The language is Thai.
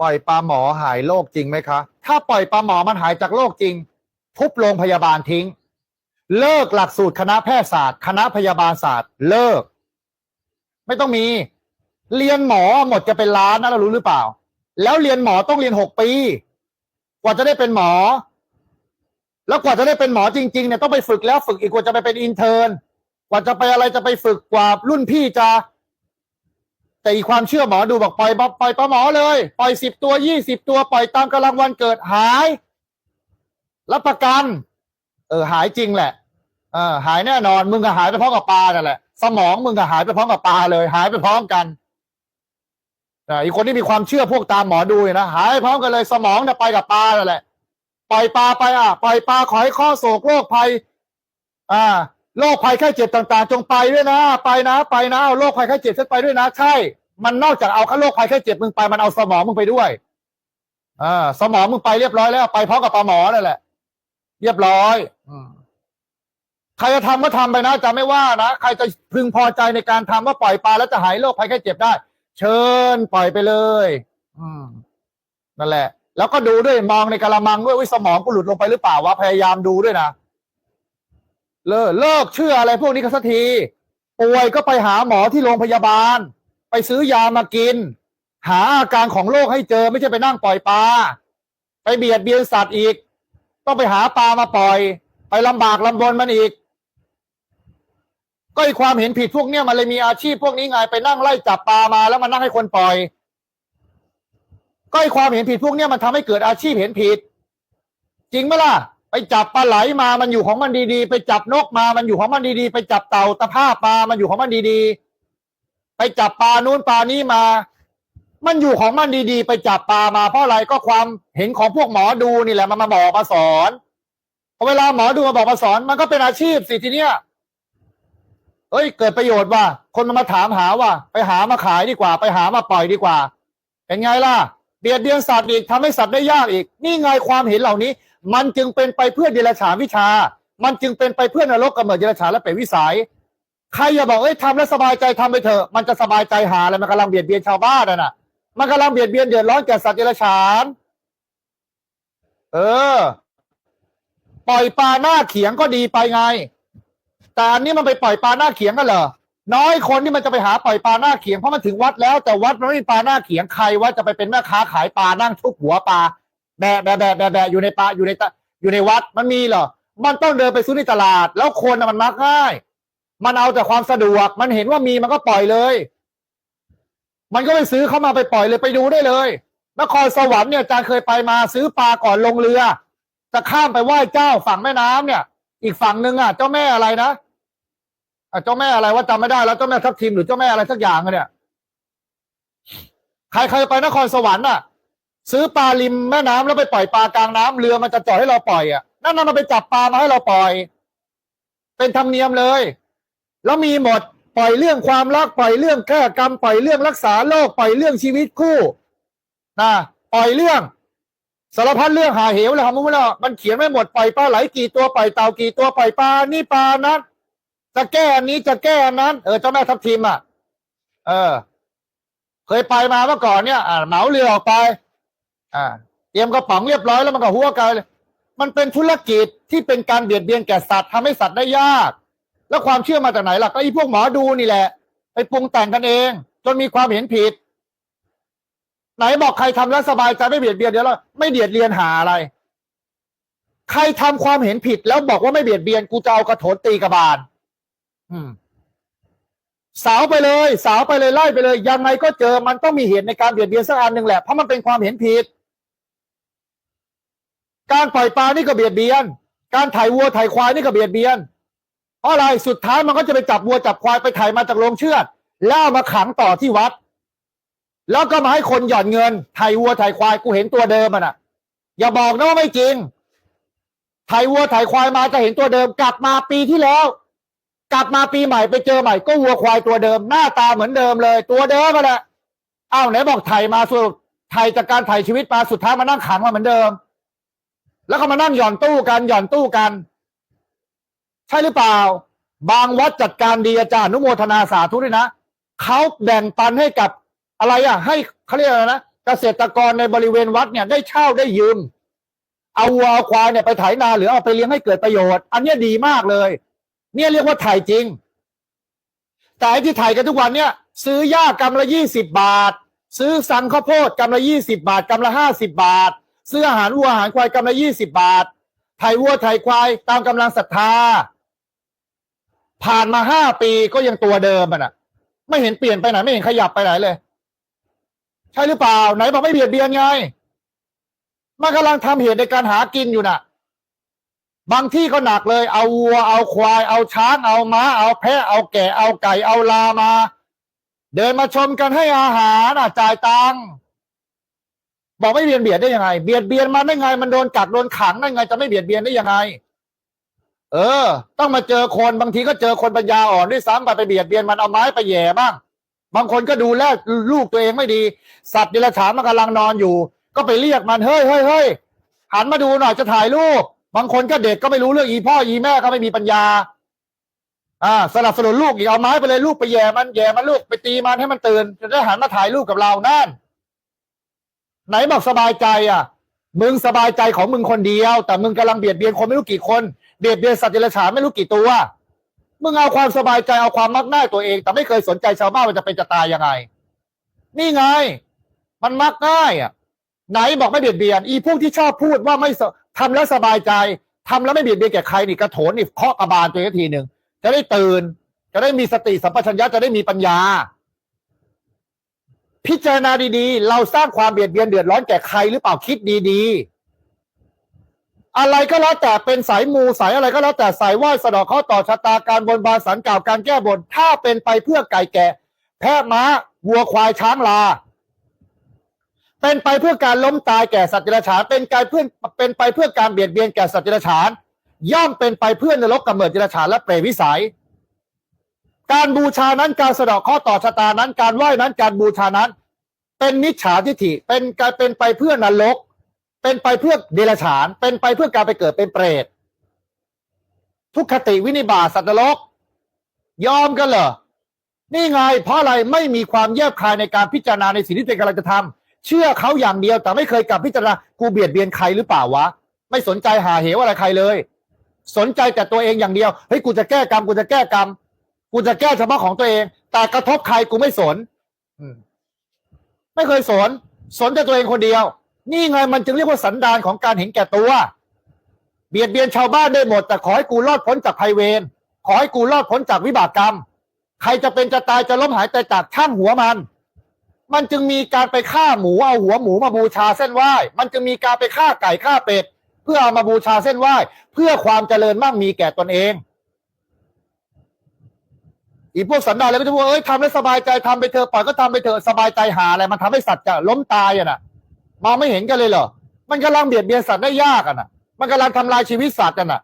ปล่อยปลาหมอหายโรคจริงไหมคะ ถ้าปล่อยปลาหมอมันหายจากโรคจริง ทุบโรงพยาบาลทิ้ง เลิกหลักสูตรคณะแพทยศาสตร์ คณะพยาบาลศาสตร์ เลิก ไม่ต้องมี เรียนหมอหมดจะเป็นล้านนะเรารู้หรือเปล่า แล้วเรียนหมอต้องเรียนหกปี กว่าจะได้เป็นหมอ แล้วกว่าจะได้เป็นหมอจริง ๆ เนี่ยต้องไปฝึกแล้วฝึกอีกกว่าจะไปเป็นอินเทอร์นกว่าจะไปอะไรจะไปฝึกกว่ารุ่นพี่จะ แต่อีความเชื่อหมอดูบอกปล่อยปล่อยปลาหมอเลย ปล่อยสิบตัวยี่สิบตัวปล่อยตามกำลังวันเกิดหาย รับประกัน เออหายจริงแหละเออหายแน่นอน มึงก็หายไปพร้อมกับปลานั่นแหละ สมองมึงก็หายไปพร้อมกับปลาเลย หายไปพร้อมกันอ่าอีกคนที่มีความเชื่อพวกตามหมอดูนะหายพร้อมกันเลยสมองเนี่ยไปกับปลานั่นแหละ ปล่อยปลาไปอะ ปล่อยปลาขอให้ข้อโศกโรคภัย อ่า โรคภัยไข้เจ็บต่างๆ จงไปด้วยนะ ไปนะ ไปนะเอาโรคภัยไข้เจ็บฉันไปด้วยนะใช่มันนอกจากเอาโรคภัยไข้เจ็บมึงไปมันเอาสมองมึงไปด้วยอ่าสมองมึงไปเรียบร้อยแล้ว ไปพร้อมกับปลาหมอนั่นแหละ เรียบร้อยอืมใครจะทำก็ทำไปนะจะไม่ว่านะใครจะพึงพอใจในการทำว่าปล่อยปลาแล้วจะหายโรคภัยไข้เจ็บได้ เชิญปล่อยไปเลย อืมนั่นแหละ แล้วก็ดูด้วยมองในกระมังด้วยว่าสมองกูหลุดลงไปหรือเปล่าวะพยายามดูด้วยนะ เลิกเลิกเชื่ออะไรพวกนี้กันสักทีป่วยก็ไปหาหมอที่โรงพยาบาล ไปซื้อยามากิน หาอาการของโรคให้เจอไม่ใช่ไปนั่งปล่อยปลาไปเบียดเบียนสัตว์อีก ต้องไปหาปลามาปล่อย ไปลำบากลำบนมันอีก ก็ไอความเห็นผิดพวกเนี้ยมันเลยมีอาชีพพวกนี้ไงไปนั่งไล่จับปลามาแล้วมานั่งให้คนปล่อย ก็ไอความเห็นผิดพวกเนี้ยมันทำให้เกิดอาชีพเห็นผิด จริงไหมล่ะ ไปจับปลาไหลมามันอยู่ของมันดีๆ ไปจับนกมามันอยู่ของมันดีๆ ไปจับเต่าตะภาพมามันอยู่ของมันดีๆ ไปจับปลานู้นปลานี้มา มันอยู่ของมันดีๆ ไปจับปลามาเพราะอะไรก็ความเห็นของพวกหมอดูนี่แหละมันมาบอกมาสอนพอเวลาหมอดูมาบอกมาสอน มันก็เป็นอาชีพสิทีเนี้ยเอ้ย เกิดประโยชน์ว่ะคนมันมาถามหาว่า ไปหามาขายดีกว่า ไปหามาปล่อยดีกว่าเป็นไงล่ะเบียดเบียนสัตว์อีกทำให้สัตว์ได้ยากอีก นี่ไงความเห็นเหล่านี้ มันจึงเป็นไปเพื่อเดรัจฉานวิชา มันจึงเป็นไปเพื่อนรกกำเนิดเดรัจฉานและเปรตวิสัย ใครอย่าบอกเอ้ยทำแล้วสบายใจทำไปเถอะ มันจะสบายใจหาอะไรมันกำลังเบียดเบียนชาวบ้านน่ะนะมันกำลังเบียดเบียนเดือดร้อนแก่สัตว์เดรัจฉาน เออ ปล่อยปลาหน้าเขียงก็ดีไปไง แต่อันนี้มันไปปล่อยปลาหน้าเขียงกันเหรอ น้อยคนที่มันจะไปหาปล่อยปลาหน้าเขียงเพราะมันถึงวัดแล้วแต่วัดมันไม่มีปลาหน้าเขียงใครว่าจะไปเป็นแม่ค้าขายปลานั่งทุบหัวปลา แบะแบะแบะแบะแบะอยู่ในปลาอยู่ในตะอยู่ในวัดมันมีเหรอมันต้องเดินไปซื้อในตลาด แล้วคนน่ะมันมักง่าย มันเอาแต่ความสะดวก มันเห็นว่ามีมันก็ปล่อยเลย มันก็ไปซื้อเข้ามาไปปล่อยเลยไปดูได้เลยนครสวรรค์เนี่ยอาจารย์เคยไปมาซื้อปลาก่อนลงเรือ จะข้ามไปไหว้เจ้าฝั่งแม่น้ำเนี่ย อีกฝั่งหนึ่งอะ เจ้าแม่อะไรนะอะเจ้าแม่อะไรว่าจำไม่ได้แล้วเจ้าแม่ทับทิมหรือเจ้าแม่อะไรสักอย่างเนี่ย ใครเคยไปนครสวรรค์อะ ซื้อปลาริมแม่น้ำแล้วไปปล่อยปลากลางน้ำเรือมันจะจอดให้เราปล่อยอะนั่นน่ะมันไปจับปลามาให้เราปล่อย เป็นธรรมเนียมเลย แล้วมีหมดปล่อยเรื่องความรักปล่อยเรื่องแก้กรรมปล่อยเรื่องรักษาโรคปล่อยเรื่องชีวิตคู่นะปล่อยเรื่องสารพัดเรื่องหาเหวเลยครับมุ้งแล้วมันเขียนไม่หมดปล่อยปลาไหลกี่ตัวปล่อยเต่ากี่ตัวปล่อยปลานี่ปลานั้นจะแก้อันนี้จะแก้อันนั้น เออเจ้าแม่ทับทิมอะ เออ เคยไปมาเมื่อก่อนเนี่ย อ่าเหมาเรือออกไป อ่าเตรียมกระป๋องเรียบร้อยแล้วมันก็หัวกันเลยมันเป็นธุรกิจที่เป็นการเบียดเบียนแก่สัตว์ทำให้สัตว์ได้ยาก แล้วความเชื่อมาจากไหนล่ะก็ไอ้พวกหมอดูนี่แหละ ไปปรุงแต่งกันเอง จนมีความเห็นผิด ไหนบอกใครทำแล้วสบายใจไม่เบียดเบียนเดี๋ยวเราไม่เบียดเบียนหาอะไร ใครทำความเห็นผิด แล้วบอกว่าไม่เบียดเบียนกูจะเอากระโถนตีกระบาล อืมสาวไปเลย สาวไปเลยไล่ไปเลยยังไงก็เจอมันต้องมีเหตุในการเบียดเบียนสักอันหนึ่งแหละเพราะมันเป็นความเห็นผิด การปล่อยปลานี่ก็เบียดเบียน การถ่ายวัวถ่ายควายนี่ก็เบียดเบียน เพราะอะไรสุดท้ายมันก็จะไปจับวัวจับควายไปถ่ายมาจากโรงเชือดแล้วมาขังต่อที่วัด แล้วก็มาให้คนหย่อนเงินถ่ายวัวถ่ายควายกูเห็นตัวเดิมมันอะอย่าบอกนะว่าไม่จริงถ่ายวัวถ่ายควายมาจะเห็นตัวเดิม กลับมาปีที่แล้ว กลับมาปีใหม่ไปเจอใหม่ก็วัวควายตัวเดิม หน้าตาเหมือนเดิมเลย ตัวเดิมมาแหละอ้าวไหนบอกถ่ายมาสรุปถ่ายจากการถ่ายชีวิตมาสุดท้ายมานั่งขังมาเหมือนเดิม แล้วก็มานั่งหย่อนตู้กันหย่อนตู้กัน ใช่หรือเปล่า บางวัดจัดการดีอาจารย์นุโมทนาสาธุด้วยนะเขาแบ่งปันให้กับอะไรอะ ให้เขาเรียกอะไรนะเกษตรกรในบริเวณวัดเนี่ยได้เช่าได้ยืม เอาวัวเอาควายเนี่ยไปไถนาหรือเอาไปเลี้ยงให้เกิดประโยชน์ อันนี้ดีมากเลย เนี่ยเรียกว่าไถ่จริง แต่ที่ไถ่กันทุกวันเนี่ย ซื้อหญ้ากำละยี่สิบบาท ซื้อสังข้าวโพดกำละยี่สิบาทกำละห้าสิบบาท ซื้ออาหารวัวอาหารควายกำละยี่สิบาทไถ่วัวไถ่ควายตามกำลังศรัทธา ผ่านมาห้าปีก็ยังตัวเดิมอะนะไม่เห็นเปลี่ยนไปไหนไม่เห็นขยับไปไหนเลย ใช่หรือเปล่า ไหนบอกไม่เบียดเบียนไง มันกำลังทำเหตุในการหากินอยู่น่ะ บางที่ก็หนักเลย เอาวัว เอาควาย เอาช้าง เอาม้า เอาแพะ เอาแกะ เอาไก่ เอาลามา เดินมาชมกันให้อาหารอะจ่ายตังค์ บอกไม่เบียดเบียนได้ยังไง เบียดเบียนมันได้ไง มันโดนกักโดนขังได้ไง จะไม่เบียดเบียนได้ยังไง เออ ต้องมาเจอคนบางทีก็เจอคนปัญญาอ่อนด้วยซ้ำไปไปเบียดเบียนมันเอาไม้ไปแย่บ้าง บางคนก็ดูแลลูกตัวเองไม่ดี สัตว์เดรัจฉานมันกำลังนอนอยู่ ก็ไปเรียกมันเฮ้ยเฮ้ยเฮ้ยหันมาดูหน่อยจะถ่ายรูปบางคนก็เด็กก็ไม่รู้เรื่องอีพ่ออีแม่ก็ไม่มีปัญญา อ่า สนับสนุนลูกอีกเอาไม้ไปเลยลูกไปแย่มันแย่มันลูกไปตีมันให้มันตื่นจะได้หันมาถ่ายรูปกับเรานั่น ไหนบอกสบายใจอะ มึงสบายใจของมึงคนเดียว แต่มึงกำลังเบียดเบียนคนไม่รู้กี่คนเบียดเบียนสัตว์เดรัจฉานไม่รู้กี่ตัว มึงเอาความสบายใจเอาความมักง่ายตัวเอง แต่ไม่เคยสนใจชาวบ้านว่าจะเป็นจะตายยังไง นี่ไง มันมักง่ายอะ ไหนบอกไม่เบียดเบียน อีพวกที่ชอบพูดว่าไม่สทำแล้วสบายใจทำแล้วไม่เบียดเบียนแก่ใครนี่กระโถนนี่เคาะกระบาลตัวเองทีหนึ่งจะได้ตื่น จะได้มีสติสัมปชัญญะจะได้มีปัญญา พิจารณาดีๆ เราสร้างความเบียดเบียนเดือดร้อนแก่ใครหรือเปล่าคิดดีๆ อะไรก็แล้วแต่เป็นสายมูสายอะไรก็แล้วแต่สายไหว้สะดอกข้อต่อชะตาการบนบานสันกล่าวการแก้บน ถ้าเป็นไปเพื่อไก่แก่ แพะม้าวัวควายช้างลา เป็นไปเพื่อการล้มตายแก่สัตว์เดรัจฉานเป็นการเพื่อเป็นไปเพื่อการเบียดเบียนแก่สัตว์เดรัจฉานย่อมเป็นไปเพื่อนรกกำเนิดเดรัจฉานและเปรตวิสัย การบูชานั้นการสะเดอกข้อต่อชะตานั้น การไหว้นั้นการบูชานั้น เป็นมิจฉาทิฏฐิเป็นการเป็นไปเพื่อนรก เป็นไปเพื่อเดรัจฉาน เป็นไปเพื่อการไปเกิดเป็นเปรตทุกขติวินิบาสัตว์นรก ยอมกันเหรอนี่ไงเพราะอะไรไม่มีความแยบคายในการพิจารณาในสิ่งที่ตัวเองกำลังจะทำเชื่อเขาอย่างเดียวแต่ไม่เคยกลับพิจารณากูเบียดเบียนใครหรือเปล่าวะ ไม่สนใจหาเหวอะไรใครเลย สนใจแต่ตัวเองอย่างเดียวเฮ้ยกูจะแก้กรรมกูจะแก้กรรม กูจะแก้เฉพาะของตัวเอง แต่กระทบใครกูไม่สนอืมไม่เคยสน สนแต่ตัวเองคนเดียว นี่ไงมันจึงเรียกว่าสันดานของการเห็นแก่ตัว เบียดเบียนชาวบ้านได้หมด แต่ขอให้กูรอดพ้นจากภัยเวรขอให้กูรอดพ้นจากวิบากกรรม ใครจะเป็นจะตายจะล้มหายแต่จากช่างหัวมัน มันจึงมีการไปฆ่าหมูเอาหัวหมูมาบูชาเส้นไหว้ มันจึงมีการไปฆ่าไก่ฆ่าเป็ดเพื่อเอามาบูชาเส้นไหว้ เพื่อความเจริญมั่งมีแก่ตนเอง อีพวกสันดานเลยก็จะพูดเอ้ยทำแล้วสบายใจทำไปเถอะปล่อยก็ทำไปเถอะสบายใจหาอะไรมันทำให้สัตว์จะล้มตายอะน่ะมองไม่เห็นกันเลยเหรอมันกำลังเบียดเบียนสัตว์ได้ยากอะน่ะมันกำลังทำลายชีวิตสัตว์อะน่ะ